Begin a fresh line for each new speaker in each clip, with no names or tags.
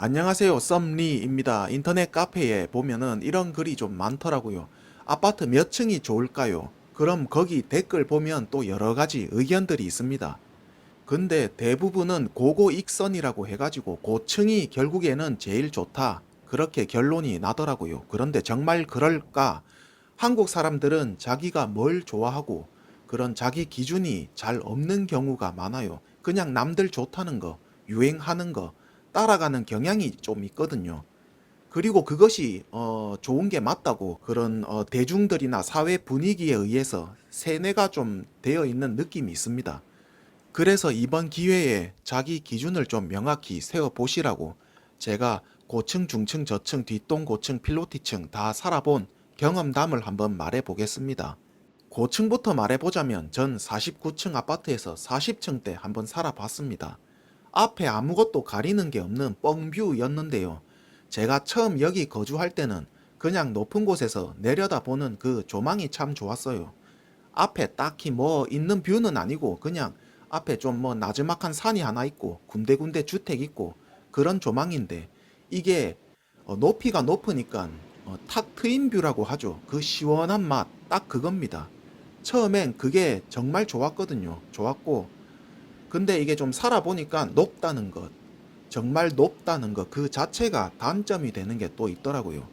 안녕하세요. 썸리입니다. 인터넷 카페에 보면은 이런 글이 좀 많더라고요. 아파트 몇 층이 좋을까요? 그럼 거기 댓글 보면 또 여러 가지 의견들이 있습니다. 근데 대부분은 고고익선이라고 해가지고 고층이 결국에는 제일 좋다. 그렇게 결론이 나더라고요. 그런데 정말 그럴까? 한국 사람들은 자기가 뭘 좋아하고 그런 자기 기준이 잘 없는 경우가 많아요. 그냥 남들 좋다는 거, 유행하는 거, 따라가는 경향이 좀 있거든요. 그리고 그것이 어, 좋은 게 맞다고 그런 어, 대중들이나 사회 분위기에 의해서 세뇌가 좀 되어 있는 느낌이 있습니다. 그래서 이번 기회에 자기 기준을 좀 명확히 세워 보시라고 제가 고층, 중층, 저층, 뒷동, 고층, 필로티층 다 살아본 경험담을 한번 말해 보겠습니다. 고층부터 말해 보자면 전 49층 아파트에서 40층대 한번 살아봤습니다. 앞에 아무것도 가리는 게 없는 뻥뷰였는데요. 제가 처음 여기 거주할 때는 그냥 높은 곳에서 내려다보는 그 조망이 참 좋았어요. 앞에 딱히 뭐 있는 뷰는 아니고 그냥 앞에 좀 뭐 나지막한 산이 하나 있고 군데군데 주택 있고 그런 조망인데 이게 어, 높이가 높으니까 어, 탁 트인 뷰라고 하죠. 그 시원한 맛 딱 그겁니다. 처음엔 그게 정말 좋았거든요. 좋았고 근데 이게 좀 살아보니까 높다는 것 정말 높다는 것 그 자체가 단점이 되는 게 또 있더라고요.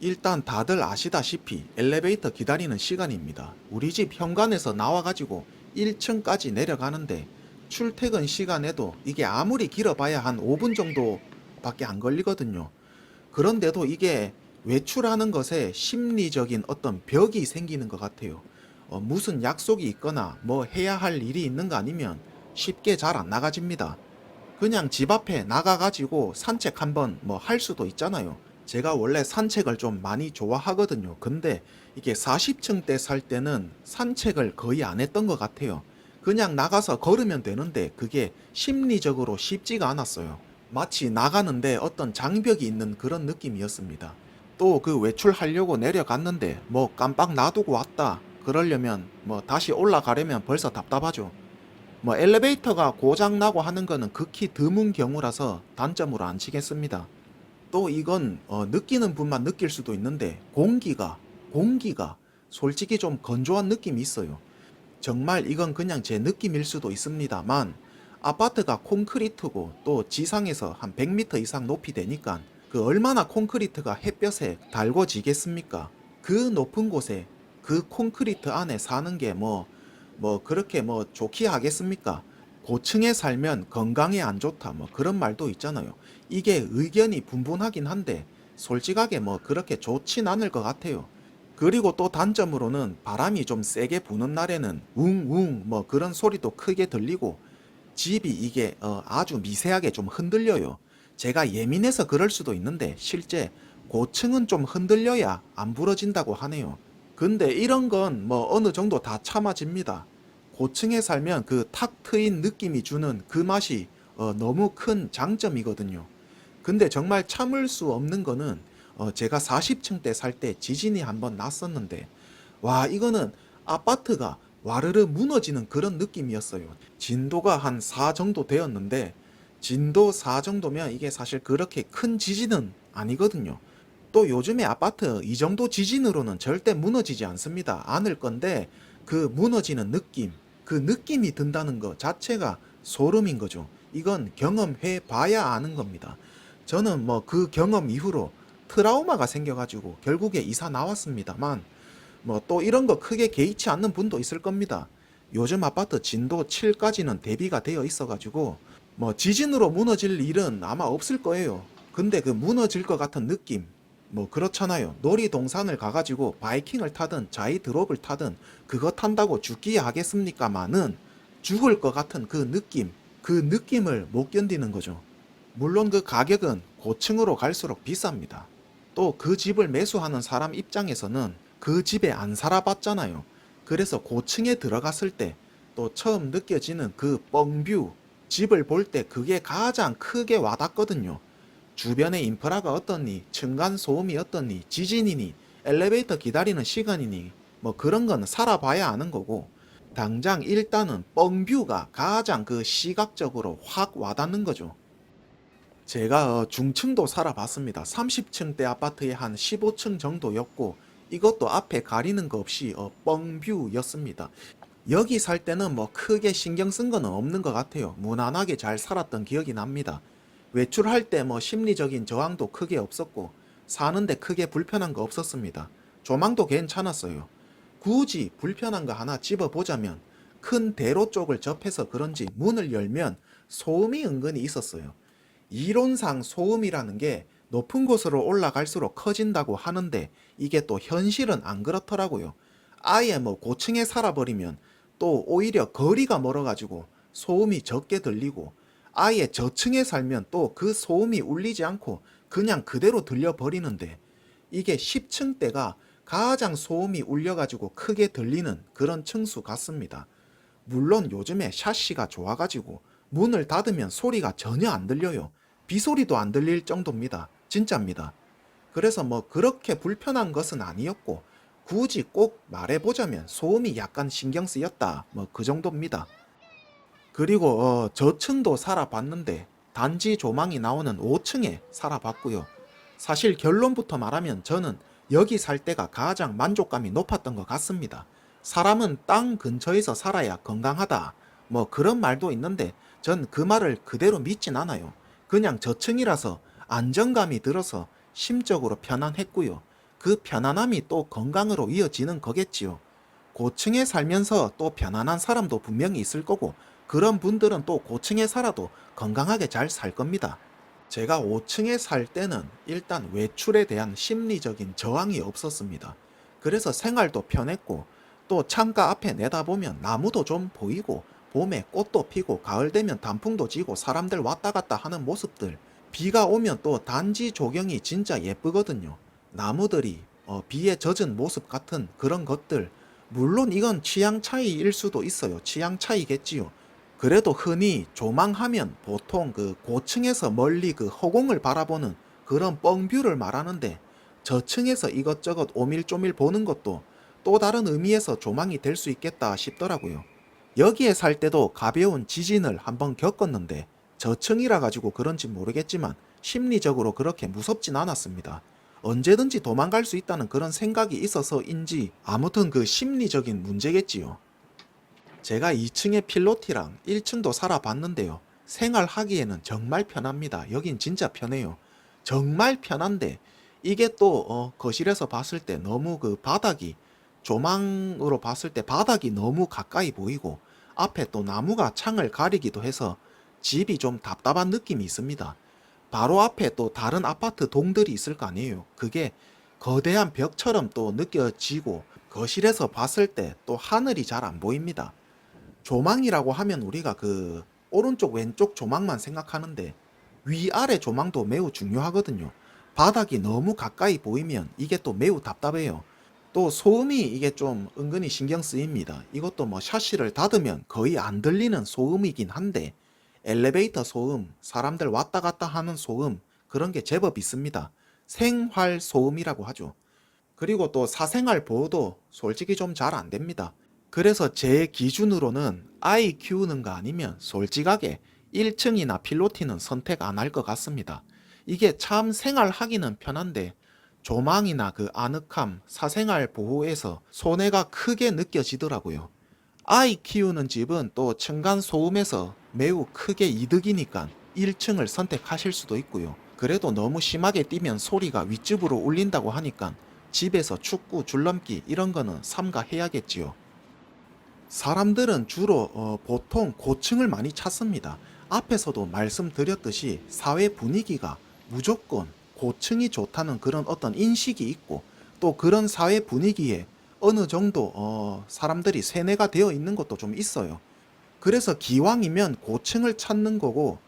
일단 다들 아시다시피 엘리베이터 기다리는 시간입니다. 우리 집 현관에서 나와가지고 1층까지 내려가는데 출퇴근 시간에도 이게 아무리 길어봐야 한 5분 정도밖에 안 걸리거든요. 그런데도 이게 외출하는 것에 심리적인 어떤 벽이 생기는 것 같아요. 어, 무슨 약속이 있거나 뭐 해야 할 일이 있는 거 아니면 쉽게 잘 안 나가집니다. 그냥 집 앞에 나가가지고 산책 한번 뭐 할 수도 있잖아요. 제가 원래 산책을 좀 많이 좋아하거든요. 근데 이게 40층 대살 때는 산책을 거의 안 했던 것 같아요. 그냥 나가서 걸으면 되는데 그게 심리적으로 쉽지가 않았어요. 마치 나가는데 어떤 장벽이 있는 그런 느낌이었습니다. 또 그 외출하려고 내려갔는데 뭐 깜빡 놔두고 왔다. 그러려면 뭐 다시 올라가려면 벌써 답답하죠. 뭐 엘리베이터가 고장 나고 하는 거는 극히 드문 경우라서 단점으로 안 치겠습니다. 또 이건 어, 느끼는 분만 느낄 수도 있는데 공기가 공기가 솔직히 좀 건조한 느낌이 있어요. 정말 이건 그냥 제 느낌일 수도 있습니다만 아파트가 콘크리트고 또 지상에서 한 100m 이상 높이 되니까 그 얼마나 콘크리트가 햇볕에 달궈지겠습니까? 그 높은 곳에 그 콘크리트 안에 사는 게 뭐 뭐 그렇게 뭐 좋기 하겠습니까? 고층에 살면 건강에 안 좋다 뭐 그런 말도 있잖아요. 이게 의견이 분분하긴 한데 솔직하게 뭐 그렇게 좋진 않을 것 같아요. 그리고 또 단점으로는 바람이 좀 세게 부는 날에는 웅웅 뭐 그런 소리도 크게 들리고 집이 이게 어, 아주 미세하게 좀 흔들려요. 제가 예민해서 그럴 수도 있는데 실제 고층은 좀 흔들려야 안 부러진다고 하네요. 근데 이런 건 뭐 어느 정도 다 참아집니다. 고층에 살면 그 탁 트인 느낌이 주는 그 맛이 어, 너무 큰 장점이거든요. 근데 정말 참을 수 없는 거는 어, 제가 40층 대살때 지진이 한번 났었는데 와 이거는 아파트가 와르르 무너지는 그런 느낌이었어요. 진도가 한 4 정도 되었는데 진도 4 정도면 이게 사실 그렇게 큰 지진은 아니거든요. 또 요즘에 아파트 이 정도 지진으로는 절대 무너지지 않습니다. 않을 건데 그 무너지는 느낌, 그 느낌이 든다는 것 자체가 소름인 거죠. 이건 경험해 봐야 아는 겁니다. 저는 뭐 그 경험 이후로 트라우마가 생겨가지고 결국에 이사 나왔습니다만 뭐 또 이런 거 크게 개의치 않는 분도 있을 겁니다. 요즘 아파트 진도 7까지는 대비가 되어 있어가지고 뭐 지진으로 무너질 일은 아마 없을 거예요. 근데 그 무너질 것 같은 느낌 뭐 그렇잖아요. 놀이동산을 가가지고 바이킹을 타든 자이 드롭을 타든 그거 탄다고 죽기야 하겠습니까마는 죽을 것 같은 그 느낌 그 느낌을 못 견디는 거죠. 물론 그 가격은 고층으로 갈수록 비쌉니다. 또 그 집을 매수하는 사람 입장에서는 그 집에 안 살아봤잖아요. 그래서 고층에 들어갔을 때 또 처음 느껴지는 그 뻥뷰 집을 볼 때 그게 가장 크게 와닿거든요. 주변의 인프라가 어떻니, 층간 소음이 어떻니, 지진이니, 엘리베이터 기다리는 시간이니, 뭐 그런 건 살아봐야 아는 거고, 당장 일단은 뻥뷰가 가장 그 시각적으로 확 와닿는 거죠. 제가 어, 중층도 살아봤습니다. 30층대 아파트의 한 15층 정도였고 이것도 앞에 가리는 거 없이 어, 뻥뷰였습니다. 여기 살 때는 뭐 크게 신경 쓴 거는 없는 것 같아요. 무난하게 잘 살았던 기억이 납니다. 외출할 때 뭐 심리적인 저항도 크게 없었고 사는데 크게 불편한 거 없었습니다. 조망도 괜찮았어요. 굳이 불편한 거 하나 집어보자면 큰 대로 쪽을 접해서 그런지 문을 열면 소음이 은근히 있었어요. 이론상 소음이라는 게 높은 곳으로 올라갈수록 커진다고 하는데 이게 또 현실은 안 그렇더라고요. 아예 뭐 고층에 살아버리면 또 오히려 거리가 멀어가지고 소음이 적게 들리고 아예 저층에 살면 또 그 소음이 울리지 않고 그냥 그대로 들려버리는데 이게 10층 대가 가장 소음이 울려가지고 크게 들리는 그런 층수 같습니다. 물론 요즘에 샤시가 좋아가지고 문을 닫으면 소리가 전혀 안 들려요. 비소리도 안 들릴 정도입니다. 진짜입니다. 그래서 뭐 그렇게 불편한 것은 아니었고 굳이 꼭 말해보자면 소음이 약간 신경 쓰였다. 뭐 그 정도입니다. 그리고 어, 저층도 살아봤는데 단지 조망이 나오는 5층에 살아봤고요. 사실 결론부터 말하면 저는 여기 살 때가 가장 만족감이 높았던 것 같습니다. 사람은 땅 근처에서 살아야 건강하다. 뭐 그런 말도 있는데 전 그 말을 그대로 믿진 않아요. 그냥 저층이라서 안정감이 들어서 심적으로 편안했고요. 그 편안함이 또 건강으로 이어지는 거겠지요. 고층에 살면서 또 편안한 사람도 분명히 있을 거고 그런 분들은 또 고층에 살아도 건강하게 잘 살 겁니다. 제가 5층에 살 때는 일단 외출에 대한 심리적인 저항이 없었습니다. 그래서 생활도 편했고 또 창가 앞에 내다보면 나무도 좀 보이고 봄에 꽃도 피고 가을 되면 단풍도 지고 사람들 왔다 갔다 하는 모습들 비가 오면 또 단지 조경이 진짜 예쁘거든요. 나무들이 어, 비에 젖은 모습 같은 그런 것들 물론 이건 취향 차이일 수도 있어요. 취향 차이겠지요. 그래도 흔히 조망하면 보통 그 고층에서 멀리 그 허공을 바라보는 그런 뻥뷰를 말하는데 저층에서 이것저것 오밀조밀 보는 것도 또 다른 의미에서 조망이 될 수 있겠다 싶더라고요. 여기에 살 때도 가벼운 지진을 한번 겪었는데 저층이라 가지고 그런지 모르겠지만 심리적으로 그렇게 무섭진 않았습니다. 언제든지 도망갈 수 있다는 그런 생각이 있어서인지 아무튼 그 심리적인 문제겠지요. 제가 2층의 필로티랑 1층도 살아봤는데요. 생활하기에는 정말 편합니다. 여긴 진짜 편해요. 정말 편한데 이게 또 어, 거실에서 봤을 때 너무 그 바닥이 조망으로 봤을 때 바닥이 너무 가까이 보이고 앞에 또 나무가 창을 가리기도 해서 집이 좀 답답한 느낌이 있습니다. 바로 앞에 또 다른 아파트 동들이 있을 거 아니에요. 그게 거대한 벽처럼 또 느껴지고 거실에서 봤을 때 또 하늘이 잘 안 보입니다. 조망이라고 하면 우리가 그 오른쪽 왼쪽 조망만 생각하는데 위아래 조망도 매우 중요하거든요. 바닥이 너무 가까이 보이면 이게 또 매우 답답해요. 또 소음이 이게 좀 은근히 신경 쓰입니다. 이것도 뭐 샤시를 닫으면 거의 안 들리는 소음이긴 한데 엘리베이터 소음, 사람들 왔다 갔다 하는 소음 그런 게 제법 있습니다. 생활 소음이라고 하죠. 그리고 또 사생활 보호도 솔직히 좀 잘 안 됩니다. 그래서 제 기준으로는 아이 키우는 거 아니면 솔직하게 1층이나 필로티는 선택 안 할 것 같습니다. 이게 참 생활하기는 편한데 조망이나 그 아늑함, 사생활 보호에서 손해가 크게 느껴지더라고요. 아이 키우는 집은 또 층간 소음에서 매우 크게 이득이니까 1층을 선택하실 수도 있고요. 그래도 너무 심하게 뛰면 소리가 윗집으로 울린다고 하니까 집에서 축구, 줄넘기 이런 거는 삼가해야겠지요. 사람들은 주로 어, 보통 고층을 많이 찾습니다. 앞에서도 말씀드렸듯이 사회 분위기가 무조건 고층이 좋다는 그런 어떤 인식이 있고 또 그런 사회 분위기에 어느 정도 어, 사람들이 세뇌가 되어 있는 것도 좀 있어요. 그래서 기왕이면 고층을 찾는 거고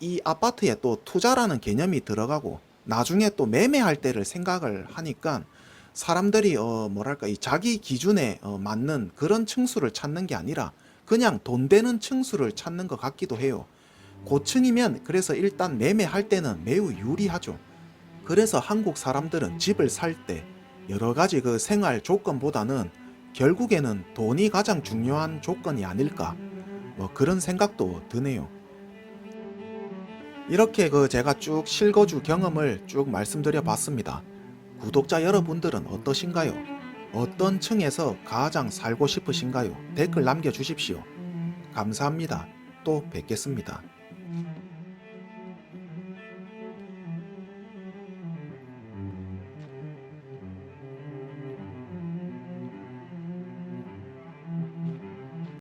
이 아파트에 또 투자라는 개념이 들어가고 나중에 또 매매할 때를 생각을 하니까 사람들이 어 뭐랄까 이 자기 기준에 어, 맞는 그런 층수를 찾는 게 아니라 그냥 돈 되는 층수를 찾는 것 같기도 해요. 고층이면 그래서 일단 매매할 때는 매우 유리하죠. 그래서 한국 사람들은 집을 살 때 여러 가지 그 생활 조건보다는 결국에는 돈이 가장 중요한 조건이 아닐까 뭐 그런 생각도 드네요. 이렇게 그 제가 쭉 실거주 경험을 쭉 말씀드려 봤습니다. 구독자 여러분들은 어떠신가요? 어떤 층에서 가장 살고 싶으신가요? 댓글 남겨주십시오. 감사합니다. 또 뵙겠습니다.